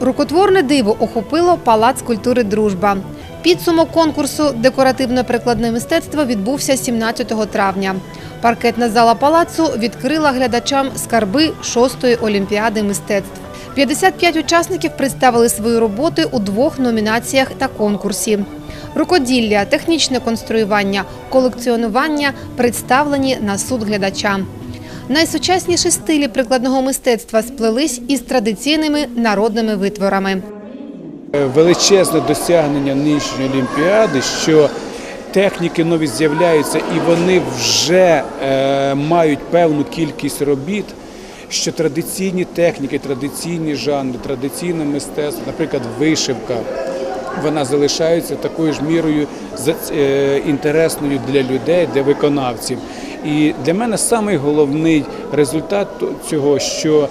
Рукотворне диво охопило Палац культури Дружба. Підсумок конкурсу Декоративно-прикладне мистецтво відбувся 17 травня. Паркетна зала палацу відкрила глядачам скарби шостої олімпіади мистецтв. 55 учасників представили свої роботи у двох номінаціях та конкурсі. Рукоділля, технічне конструювання, колекціонування представлені на суд глядача. Найсучасніші стилі прикладного мистецтва сплелись із традиційними народними витворами. величезне досягнення нинішньої олімпіади, що техніки нові з'являються і вони вже е, мають певну кількість робіт. Що традиційні техніки, традиційні жанри, традиційне мистецтво, наприклад, вишивка, вона залишається такою ж мірою е, інтересною для людей, для виконавців. І для мене самий головний результат цього, що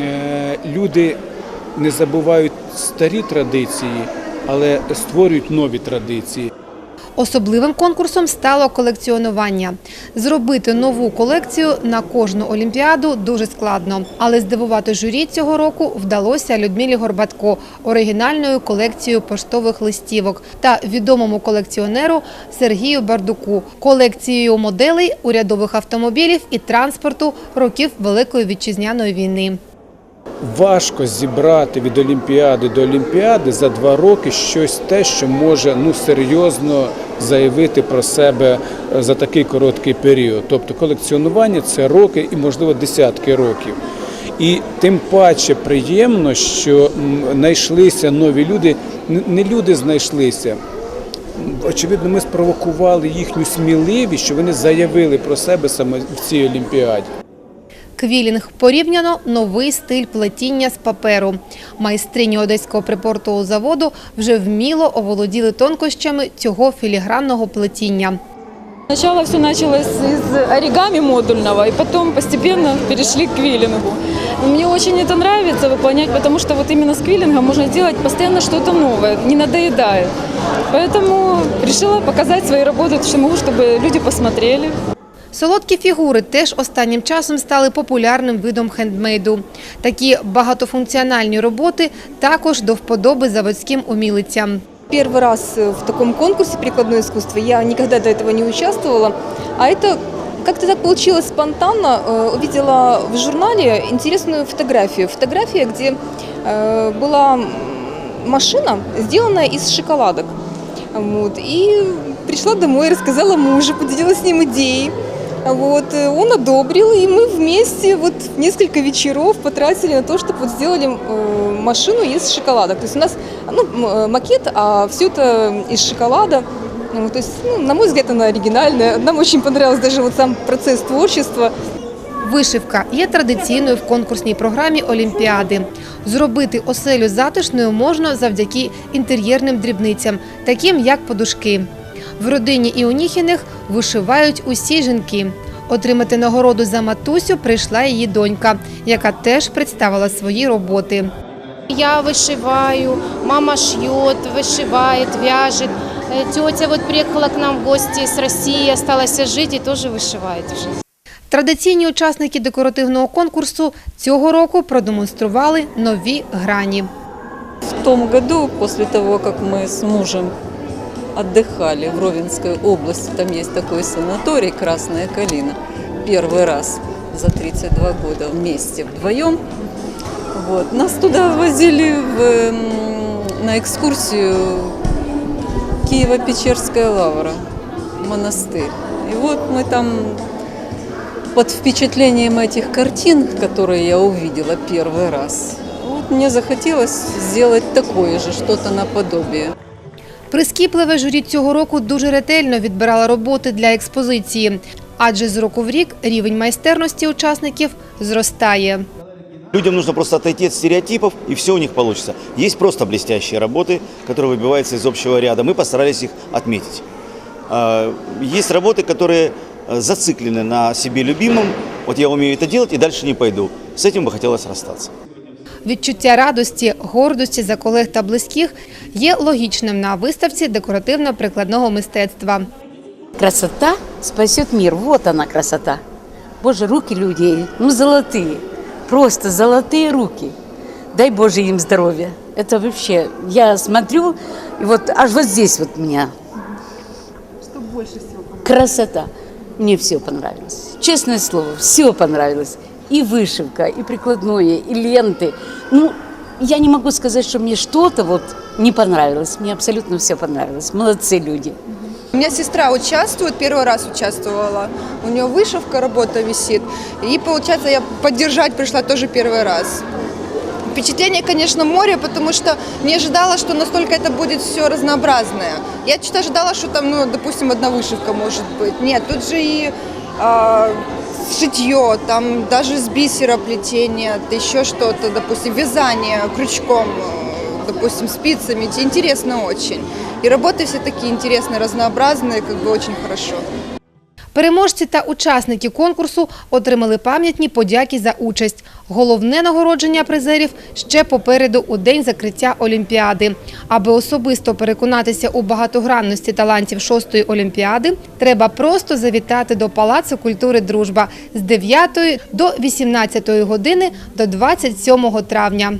е, люди не забувають старі традиції, але створюють нові традиції. Особливим конкурсом стало колекціонування. Зробити нову колекцію на кожну олімпіаду дуже складно, але здивувати журі цього року вдалося Людмилі Горбатко оригінальною колекцією поштових листівок та відомому колекціонеру Сергію Бардуку колекцією моделей урядових автомобілів і транспорту років Великої вітчизняної війни. Важко зібрати від Олімпіади до Олімпіади за два роки щось те, що може ну серйозно заявити про себе е, за такий короткий період. Тобто колекціонування це роки і, можливо, десятки років. І тим паче приємно, що знайшлися нові люди. Не люди знайшлися. Очевидно, ми спровокували їхню сміливість, що вони заявили про себе саме в цій олімпіаді. Квілінг порівняно новий стиль плетіння з паперу. Майстрині одеського припортового заводу вже вміло оволоділи тонкощами цього філігранного плетіння. Сначала все началось из оригами модульного, и потом постепенно перешли к квиллингу. Мне очень это нравится выполнять, потому что вот именно с квиллингом можно делать постоянно что-то новое, не надоедает. Поэтому решила показать свои работы, что могу, чтобы люди посмотрели. Солодкі фігури теж останнім часом стали популярним видом хендмейду. Такі багатофункціональні роботи також до вподоби заводським умілицям. Первый раз э, в таком конкурсе прикладное искусство. Я никогда до этого не участвовала. А это как-то так получилось спонтанно. Э, Увидела в журнале интересную фотографию. Фотография, где э, была м, машина, сделанная из шоколадок. Вот. И пришла домой, рассказала мужу, поделилась с ним идеей. Вот, э, он одобрил, и мы вместе вот несколько вечеров потратили на то, чтобы вот сделали э, машину из шоколадок. То есть у нас ну, м- э, макет, а все это из шоколада. Ну, то есть, ну, на мой взгляд, она оригинальная. Нам очень понравился даже вот сам процесс творчества. Вишивка є традиційною в конкурсній програмі Олімпіади. Зробити оселю затишною можна завдяки інтер'єрним дрібницям, таким як подушки. В родині Іоніхіних вишивають усі жінки. Отримати нагороду за матусю прийшла її донька, яка теж представила свої роботи. Я вышиваю, мама шьет, вышивает, вяжет. Э, Тетя вот приехала к нам в гости с России, осталась жить и тоже вышивает уже. Традиційні учасники декоративного конкурсу цього року продемонстрували нові грані. В том году, после того, как мы с мужем отдыхали в Ровенской области, там есть такой санаторий «Красная калина», первый раз за 32 года вместе, вдвоем. Вот. Нас туда возили в, м, на экскурсию Киево-Печерская лавра, монастырь. И вот мы там под впечатлением этих картин, которые я увидела первый раз, вот мне захотелось сделать такое же, что-то наподобие. Прискіпливе журі цього року дуже ретельно відбирало роботи для експозиції, адже з року в рік рівень майстерності учасників зростає. Людям нужно просто отойти от стереотипов, и все у них получится. Есть просто блестящие работы, которые выбиваются из общего ряда. Мы постарались их отметить. А, Есть работы, которые э, зациклены на себе любимом. Вот я умею это делать и дальше не пойду. С этим бы хотелось расстаться. Відчуття радості, гордості за колег та близьких є логічним на виставці декоративно-прикладного мистецтва. Красота спасет мир. Вот она красота. Боже, руки людей, ну золотые. Просто золотые руки. дай Боже им здоровья. Это вообще, я смотрю, и вот аж вот здесь вот меня. Что больше всего Красота. Мне все понравилось. Честное слово, все понравилось. И вышивка, и прикладное, и ленты. Ну, я не могу сказать, что мне что-то вот не понравилось. Мне абсолютно все понравилось. Молодцы люди. У меня сестра участвует, первый раз участвовала. У нее вышивка, работа висит. И получается, я поддержать пришла тоже первый раз. Впечатление, конечно, море, потому что не ожидала, что настолько это будет все разнообразное. Я чуть ожидала, что там, ну, допустим, одна вышивка может быть. Нет, тут же и а, шитье, там даже с бисера плетение, еще что-то, допустим, вязание крючком, э, допустим, спицами. Интересно очень. И работы все такие интересные, разнообразные, как бы очень хорошо. Переможці та учасники конкурсу отримали пам'ятні подяки за участь. Головне нагородження призерів ще попереду у день закриття Олімпіади. Аби особисто переконатися у багатогранності талантів шостої Олімпіади, треба просто завітати до Палацу культури Дружба з 9 до 18 години до 27 травня.